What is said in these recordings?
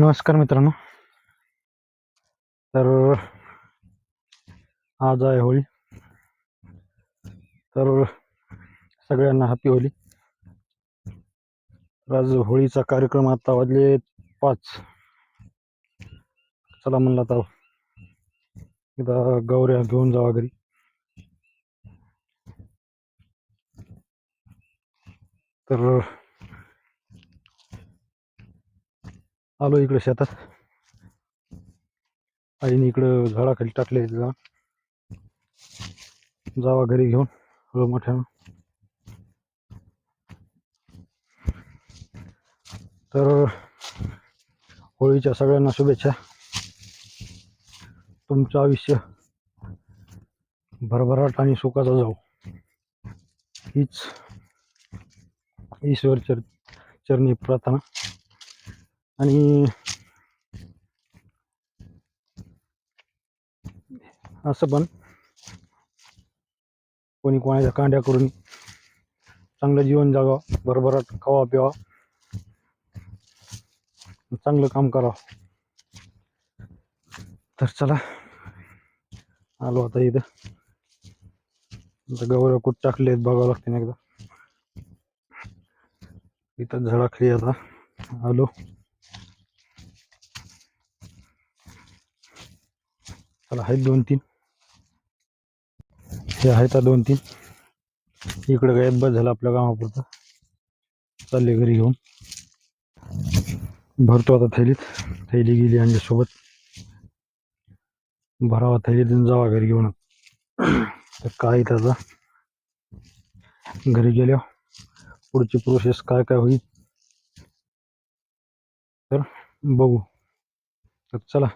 नमस्कार मित्रांनो. तर आज आहे होळी. तर सगळ्यांना हॅपी होळी. तर आज होळीचा कार्यक्रम आता वाजले पाच. चला म्हणलं आता एकदा गौऱ्या घेऊन जावा घरी. तर आलो इकडे शेतात. आईने इकडं झाडाखाली टाकले जा. जावा घरी घेऊन हळू मोठ्यानं. तर होळीच्या सगळ्यांना शुभेच्छा. तुमचं आयुष्य भरभराट आणि सुखाचा जाऊ हीच ईश्वर चर चरणी प्रार्थना. आणि असं कांड्या करून चांगलं जीवन जगावं, भरभराट खावा प्यावा चांगलं काम करावं. तर चला, आलो आता आता गौरव कुठ टाकले आहेत बघावं लागते एकदा. इथं आता आलो. चला आहेत दोन तीन. हे आहेत आता दोन तीन. इकडं गायब बस झालं आपल्या कामापुरतं चालले घरी घेऊन. भरतो आता थैलीत. थैली गेली अंड्यासोबत भरावा थैलीत जावा घरी घेऊन. तर काय त्याचा? घरी गेल्यावर पुढची प्रोसेस काय काय होईल? तर बघू. तर चला.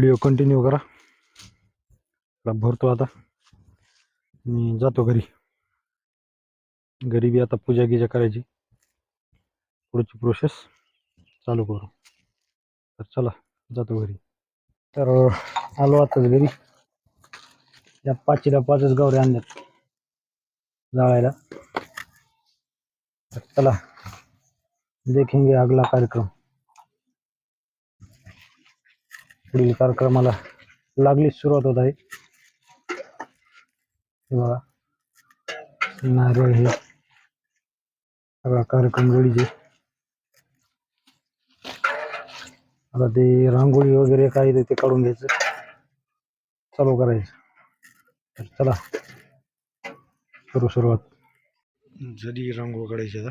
व्हिडिओ कंटिन्यू करा. भरतो आता. आणि जातो घरी. घरी बी आता पूजा गिजा करायची. पुढची प्रोसेस चालू करू. तर चला जातो घरी. तर आलो आताच घरी. या पाचीला पाचच गावरे आणल्यात. जाळायला. तर चला. देखेंगे अगला कार्यक्रम. पुढील कार्यक्रमाला लागलीच सुरुवात होत आहे. बघा. नारळ हे सगळा कार्यक्रम रेडीचे आता ते रांगोळी वगैरे काय ते- ते काढून घ्यायचं. चालू करायचं. तर चला. करू सुरुवात. जरी रांगोळ काढायची आता.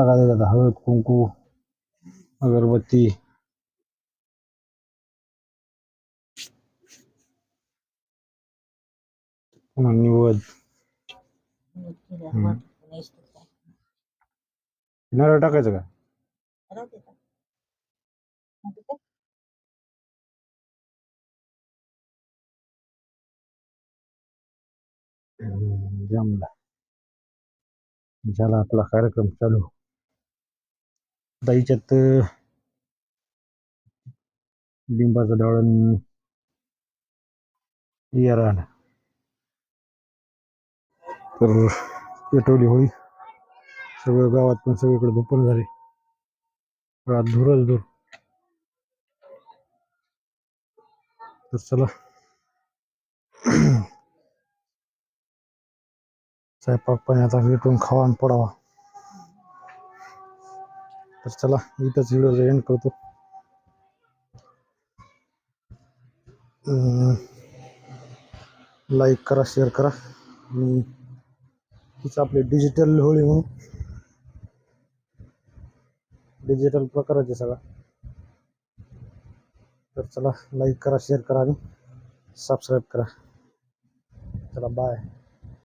टाकायचं आता हळद कुंकू अगरबत्ती पुन्हा निवद हम्म. नारळ टाकायचं का हम्म, जमला झाला आपला कार्यक्रम चालू आता याच्यात लिंबाचं डाळण येराण तर पेटवली होळी. सगळं गावात पण सगळीकडे दुपण झाले. रात धुरच धूर. तर चला. स्वयंपाक पाणी आता भेटून खावा आणि पडावा. तर चला इथंच व्हिडिओचा एंड करतो लाईक करा शेअर करा आणि हीच आपली डिजिटल होळी म्हणून डिजिटल प्रकारच आहे सगळा तर चला लाईक करा शेअर करा आणि सबस्क्राईब करा चला बाय